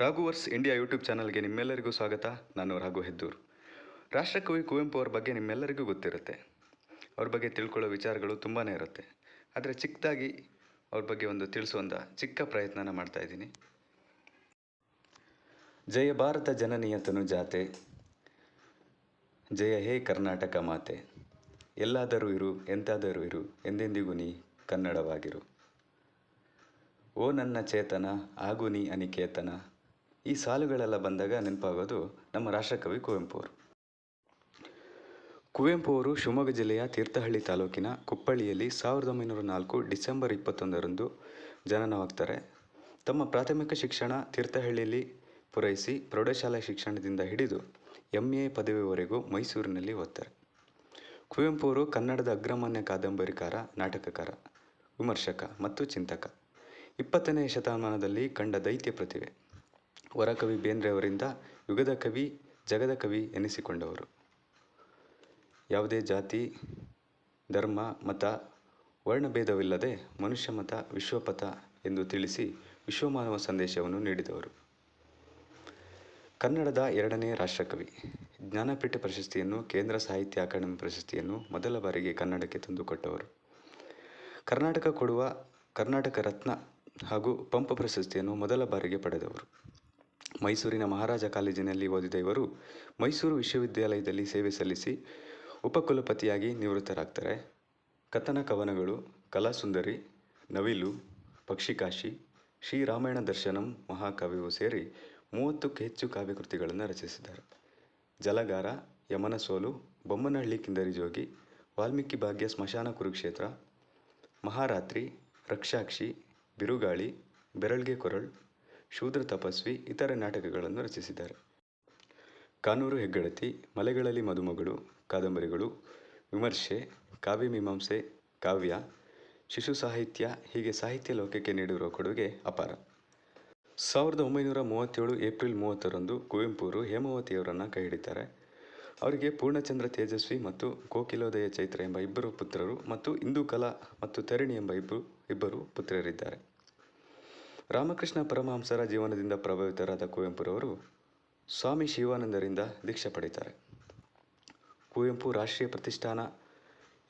ರಾಘುವರ್ಸ್ India YouTube ಚಾನಲ್ಗೆ ನಿಮ್ಮೆಲ್ಲರಿಗೂ ಸ್ವಾಗತ. ನಾನು ರಾಘು ಹೆದ್ದೂರು. ರಾಷ್ಟ್ರಕವಿ ಕುವೆಂಪು ಅವ್ರ ಬಗ್ಗೆ ನಿಮ್ಮೆಲ್ಲರಿಗೂ ಗೊತ್ತಿರುತ್ತೆ. ಅವ್ರ ಬಗ್ಗೆ ತಿಳ್ಕೊಳ್ಳೋ ವಿಚಾರಗಳು ತುಂಬಾ ಇರುತ್ತೆ. ಆದರೆ ಚಿಕ್ಕದಾಗಿ ಅವ್ರ ಬಗ್ಗೆ ಒಂದು ತಿಳಿಸುವಂಥ ಚಿಕ್ಕ ಪ್ರಯತ್ನನ ಮಾಡ್ತಾ ಇದ್ದೀನಿ. ಜಯ ಭಾರತ ಜನನಿಯ ತನುಜಾತೆ ಜಯ ಹೇ ಕರ್ನಾಟಕ ಮಾತೆ. ಎಲ್ಲಾದರೂ ಇರು, ಎಂತಾದರೂ ಇರು, ಎಂದೆಂದಿಗೂ ನೀ ಕನ್ನಡವಾಗಿರು. ಓ ನನ್ನ ಚೇತನ, ಆಗು ನೀ ಅನಿಕೇತನ. ಈ ಸಾಲುಗಳೆಲ್ಲ ಬಂದಾಗ ನೆನಪಾಗೋದು ನಮ್ಮ ರಾಷ್ಟ್ರಕವಿ ಕುವೆಂಪು ಅವರು ಕುವೆಂಪು ಅವರು ಶಿವಮೊಗ್ಗ ಜಿಲ್ಲೆಯ ತೀರ್ಥಹಳ್ಳಿ ತಾಲೂಕಿನ ಕುಪ್ಪಳ್ಳಿಯಲ್ಲಿ ಸಾವಿರದ ಒಂಬೈನೂರ ನಾಲ್ಕು ಡಿಸೆಂಬರ್ ಇಪ್ಪತ್ತೊಂದರಂದು ಜನನವಾಗ್ತಾರೆ. ತಮ್ಮ ಪ್ರಾಥಮಿಕ ಶಿಕ್ಷಣ ತೀರ್ಥಹಳ್ಳಿಯಲ್ಲಿ ಪೂರೈಸಿ ಪ್ರೌಢಶಾಲಾ ಶಿಕ್ಷಣದಿಂದ ಹಿಡಿದು ಎಂ ಎ ಪದವಿವರೆಗೂ ಮೈಸೂರಿನಲ್ಲಿ ಓದ್ತಾರೆ. ಕುವೆಂಪು ಅವರು ಕನ್ನಡದ ಅಗ್ರಮಾನ್ಯ ಕಾದಂಬರಿಕಾರ, ನಾಟಕಕಾರ, ವಿಮರ್ಶಕ ಮತ್ತು ಚಿಂತಕ. ಇಪ್ಪತ್ತನೇ ಶತಮಾನದಲ್ಲಿ ಕಂಡ ದೈತ್ಯ ಪ್ರತಿಭೆ. ವರಕವಿ ಬೇಂದ್ರೆ ಅವರಿಂದ ಯುಗದ ಕವಿ, ಜಗದ ಕವಿ ಎನಿಸಿಕೊಂಡವರು. ಯಾವುದೇ ಜಾತಿ, ಧರ್ಮ, ಮತ, ವರ್ಣಭೇದವಿಲ್ಲದೆ ಮನುಷ್ಯ ಮತ, ವಿಶ್ವಪಥ ಎಂದು ತಿಳಿಸಿ ವಿಶ್ವಮಾನವ ಸಂದೇಶವನ್ನು ನೀಡಿದವರು. ಕನ್ನಡದ ಎರಡನೇ ರಾಷ್ಟ್ರಕವಿ. ಜ್ಞಾನಪೀಠ ಪ್ರಶಸ್ತಿಯನ್ನು ಕೇಂದ್ರ ಸಾಹಿತ್ಯ ಅಕಾಡೆಮಿ ಪ್ರಶಸ್ತಿಯನ್ನು ಮೊದಲ ಬಾರಿಗೆ ಕನ್ನಡಕ್ಕೆ ತಂದುಕೊಟ್ಟವರು. ಕರ್ನಾಟಕ ಕೊಡುವ ಕರ್ನಾಟಕ ರತ್ನ ಹಾಗೂ ಪಂಪ ಪ್ರಶಸ್ತಿಯನ್ನು ಮೊದಲ ಬಾರಿಗೆ ಪಡೆದವರು. ಮೈಸೂರಿನ ಮಹಾರಾಜ ಕಾಲೇಜಿನಲ್ಲಿ ಓದಿದ ಇವರು ಮೈಸೂರು ವಿಶ್ವವಿದ್ಯಾಲಯದಲ್ಲಿ ಸೇವೆ ಸಲ್ಲಿಸಿ ಉಪಕುಲಪತಿಯಾಗಿ ನಿವೃತ್ತರಾಗ್ತಾರೆ. ಕಥನ ಕವನಗಳು, ಕಲಾಸುಂದರಿ, ನವಿಲು, ಪಕ್ಷಿಕಾಶಿ, ಶ್ರೀರಾಮಾಯಣ ದರ್ಶನಂ, ಮಹಾಕಾವ್ಯವು ಸೇರಿ ಮೂವತ್ತಕ್ಕೂ ಹೆಚ್ಚು ಕಾವ್ಯಕೃತಿಗಳನ್ನು ರಚಿಸಿದ್ದಾರೆ. ಜಲಗಾರ ಯಮನ ಸೋಲು ಬೊಮ್ಮನಹಳ್ಳಿ ಕಿಂದರಿ ಜೋಗಿ, ವಾಲ್ಮೀಕಿ ಭಾಗ್ಯ ಸ್ಮಶಾನ ಕುರುಕ್ಷೇತ್ರ, ಮಹಾರಾತ್ರಿ, ರಕ್ಷಾಕ್ಷಿ, ಬಿರುಗಾಳಿ, ಬೆರಳ್ಗೆ ಕೊರಳ್ ಶೂದ್ರ ತಪಸ್ವಿ ಇತರ ನಾಟಕಗಳನ್ನು ರಚಿಸಿದ್ದಾರೆ. ಕಾನೂರು ಹೆಗ್ಗಡತಿ, ಮಲೆಗಳಲ್ಲಿ ಮದುಮಗಳು, ಕಾದಂಬರಿಗಳು, ವಿಮರ್ಶೆ ಕಾವ್ಯಮೀಮಾಂಸೆ ಕಾವ್ಯ, ಶಿಶು ಸಾಹಿತ್ಯ, ಹೀಗೆ ಸಾಹಿತ್ಯ ಲೋಕಕ್ಕೆ ನೀಡಿರುವ ಕೊಡುಗೆ ಅಪಾರ. ಸಾವಿರದ ಒಂಬೈನೂರ ಮೂವತ್ತೇಳು ಏಪ್ರಿಲ್ ಮೂವತ್ತರಂದು ಕುವೆಂಪುರು ಹೇಮಾವತಿಯವರನ್ನು ಕೈ ಹಿಡಿತಾರೆ ಅವರಿಗೆ ಪೂರ್ಣಚಂದ್ರ ತೇಜಸ್ವಿ ಮತ್ತು ಕೋಕಿಲೋದಯ ಚೈತ್ರ ಎಂಬ ಇಬ್ಬರು ಪುತ್ರರು ಮತ್ತು ಹಿಂದೂ ಕಲಾ ಮತ್ತು ತರಣಿ ಎಂಬ ಇಬ್ಬರು ಇಬ್ಬರು ಪುತ್ರರಿದ್ದಾರೆ ರಾಮಕೃಷ್ಣ ಪರಮಹಂಸರ ಜೀವನದಿಂದ ಪ್ರಭಾವಿತರಾದ ಕುವೆಂಪುರವರು ಸ್ವಾಮಿ ಶಿವಾನಂದರಿಂದ ದೀಕ್ಷೆ ಪಡೀತಾರೆ ಕುವೆಂಪು ರಾಷ್ಟ್ರೀಯ ಪ್ರತಿಷ್ಠಾನ,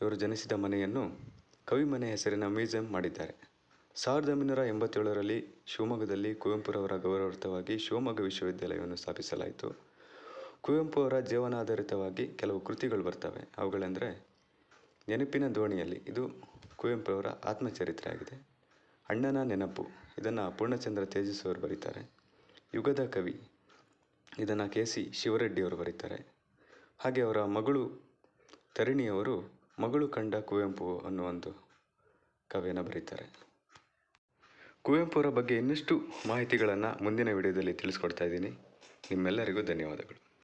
ಇವರು ಜನಿಸಿದ ಮನೆಯನ್ನು ಕವಿ ಮನೆ ಹೆಸರಿನ ಮ್ಯೂಸಿಯಂ ಮಾಡಿದ್ದಾರೆ. ಸಾವಿರದ ಒಂಬೈನೂರ ಎಂಬತ್ತೇಳರಲ್ಲಿ ಶಿವಮೊಗ್ಗದಲ್ಲಿ ಕುವೆಂಪುರವರ ಗೌರವಾರ್ಥವಾಗಿ ಶಿವಮೊಗ್ಗ ವಿಶ್ವವಿದ್ಯಾಲಯವನ್ನು ಸ್ಥಾಪಿಸಲಾಯಿತು. ಕುವೆಂಪು ಅವರ ಜೀವನಾಧಾರಿತವಾಗಿ ಕೆಲವು ಕೃತಿಗಳು ಬರ್ತವೆ. ಅವುಗಳೆಂದರೆ, ನೆನಪಿನ ದೋಣಿಯಲ್ಲಿ, ಇದು ಕುವೆಂಪು ಅವರ ಆತ್ಮಚರಿತ್ರೆ ಆಗಿದೆ ಅಣ್ಣನ ನೆನಪು. ಇದನ್ನು ಪೂರ್ಣಚಂದ್ರ ತೇಜಸ್ವಿ ಅವರು ಬರೀತಾರೆ. ಯುಗದ ಕವಿ. ಇದನ್ನು ಕೆ ಸಿ ಶಿವರೆಡ್ಡಿಯವರು ಬರೀತಾರೆ. ಹಾಗೆ ಅವರ ಮಗಳು ತರಿಣಿಯವರು ಮಗಳು ಕಂಡ ಕುವೆಂಪು ಅನ್ನೋ ಒಂದು ಕವಿಯನ್ನು ಬರೀತಾರೆ. ಕುವೆಂಪುರ ಬಗ್ಗೆ ಇನ್ನಷ್ಟು ಮಾಹಿತಿಗಳನ್ನು ಮುಂದಿನ ವಿಡಿಯೋದಲ್ಲಿ ತಿಳಿಸ್ಕೊಡ್ತಾ ಇದ್ದೀನಿ. ನಿಮ್ಮೆಲ್ಲರಿಗೂ ಧನ್ಯವಾದಗಳು.